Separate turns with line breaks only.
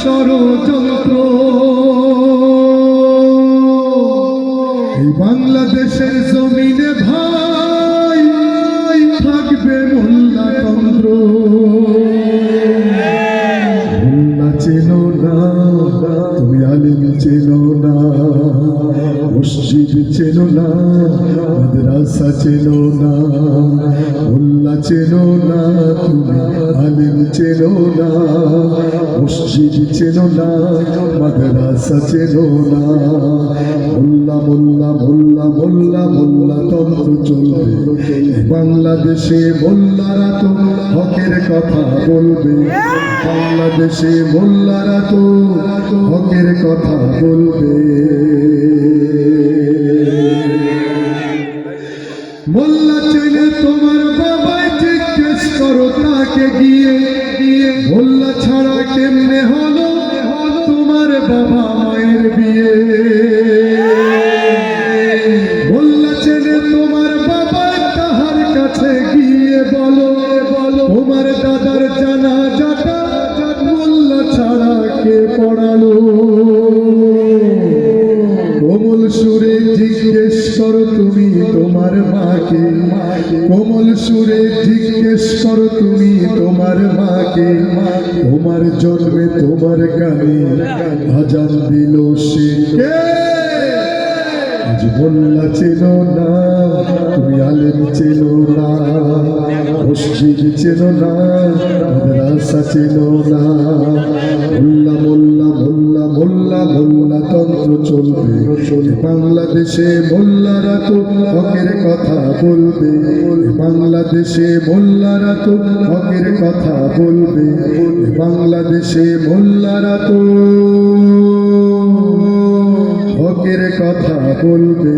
ষড়যন্ত্র। এই বাংলাদেশের জমিনে ভাই থাকবে মোল্লাতন্ত্র মোল্লা চেনো না, তুমি আলিম চেনো না, মসজিদ চেনো না, মাদ্রাসা চেনো না, মোল্লা চেনো না, তুমি চেনো না, মসজিদ চেনো না, মাদ্রাসা চেনো না। মোল্লা মোল্লা মোল্লা মোল্লা মোল্লা, তন্ত্র চলবে। বাংলাদেশে মোল্লারা তো হকের কথা বলবে। বাংলাদেশে মোল্লারা তো হকের কথা বলবে। মোল্লা চেনে তোমার বাবাই জিজ্ঞেস করো তাকে গিয়ে বাবা মায়ের বিয়ে। মোল্লা চেনে তোমার বাবা তাহার কাছে গিয়ে বলো বলো। তোমার দাদার জানা জাটা মোল্লা ছাড়া কে পড়ালো? সুরে জিজ্ঞেস করো তুমি তোমার মাকে। কোমল সুরে জিজ্ঞেস করো তুমি তোমার মাকে। তোমার জন্মে তোমার গানে আজান দিল সে? আজ মোল্লা চেনো না, তুমি আলেম চেনো না, মসজিদ চেনো না, মাদ্রাসা চেনো না। চলবে। বাংলাদেশে মোল্লারা তো হকের কথা বলবে। বাংলাদেশে মোল্লারা তো হকের কথা বলবে। বাংলাদেশে মোল্লারা তো হকের কথা বলবে।